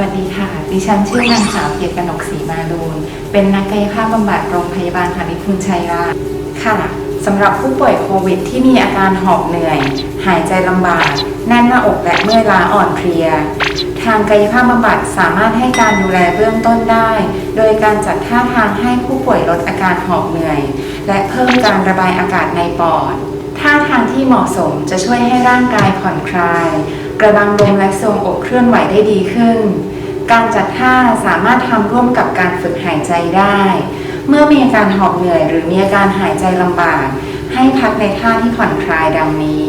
วัสดีค่ะ ดิฉันชื่อนางสาวเกียรติกนกศรีมาลูน เป็นนักกายภาพบำบัดโรงพยาบาลพาณิพุนชัยราชค่ะสำหรับผู้ป่วยโควิด ที่มีอาการหอบเหนื่อย หายใจลำบาก แน่นหน้าอกและเมื่อยล้าอ่อนเพลีย ทางกายภาพบำบัดสามารถให้การดูแลเบื้องต้นได้ โดยการจัดท่าทางให้ผู้ป่วยลดอาการหอบเหนื่อย และเพิ่มการระบายอากาศในปอด ท่าทางที่เหมาะสมจะช่วยให้ร่างกายผ่อนคลาย กระบังลมและทรงอกเคลื่อนไหวได้ดีขึ้น การจัดท่าสามารถทำร่วมกับการฝึกหายใจได้ เมื่อมีอาการหอบเหนื่อย หรือมีอาการหายใจลำบาก ให้พักในท่าที่ผ่อนคลายดังนี้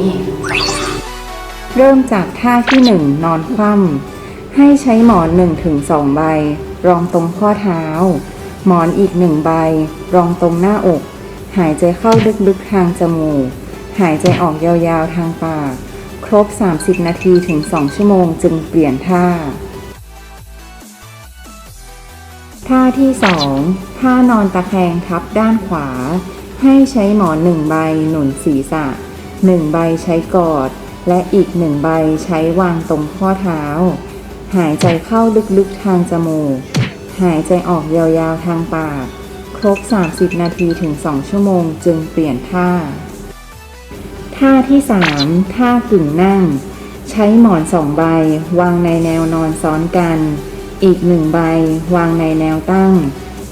เริ่มจากท่าที่ 1 นอนคว่ำให้ใช้หมอน 1-2 ใบ รองตรงข้อเท้า หมอนอีก1ใบ รองตรงหน้าอก หายใจเข้าลึกๆทางจมูก หายใจออกยาวๆทางปาก ครบ 30 นาทีถึง 2 ชั่วโมงจึงเปลี่ยนท่า ท่าที่ 2 ท่านอนตะแคงทับด้านขวา ให้ใช้หมอนหนึ่งใบหนุนศีรษะหนึ่งใบใช้กอด และอีกหนึ่งใบใช้วางตรงข้อเท้า หายใจเข้าลึกๆทางจมูก หายใจออกยาวๆทางปาก ครบ 30 นาทีถึง 2 ชั่วโมงจึงเปลี่ยนท่า ท่าที่ 3 ท่ากึ่งนั่ง ใช้หมอนสองใบ วางในแนวนอนซ้อนกัน อีกหนึ่งใบ วางในแนวตั้ง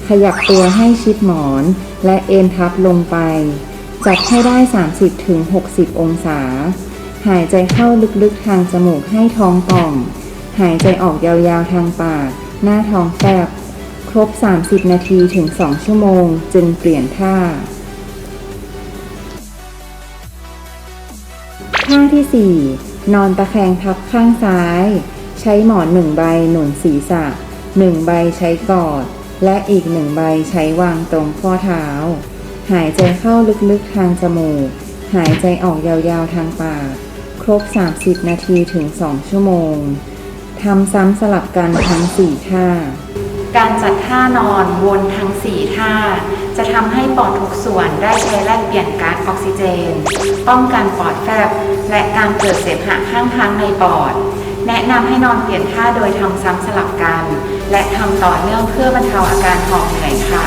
ขยับตัวให้ชิดหมอนและเอนทับลงไป จัดให้ได้ 30-60 องศา หายใจเข้าลึกๆทางจมูกให้ท้องป่อง หายใจออกยาวๆทางปาก หน้าท้องแฟบ ครบ 30 นาทีถึง 2 ชั่วโมง จึงเปลี่ยนท่า ท่าที่ 4 นอนตะแคงทับข้างซ้าย ใช้หมอนหนึ่งใบหนุนศีรษะหนึ่งใบใช้กอด และอีกหนึ่งใบใช้วางตรงข้อเท้า หายใจเข้าลึกๆทางจมูก หายใจออกยาวๆทางปาก ครบ 30 นาทีถึง 2 ชั่วโมงทำซ้ำสลับกันทั้ง 4 ท่า การจัดท่านอนวนทั้ง 4 ท่า จะทำให้ปอดทุกส่วนได้ใช้แลกเปลี่ยนก๊าซออกซิเจน ป้องกันปอดแฟบ และการเกิดเสมหะข้างทางในปอด แนะนำให้นอนเปลี่ยนท่าโดยทำซ้ำสลับกัน และทำต่อเนื่องเพื่อบรรเทาอาการหอบเหนื่อยค่ะ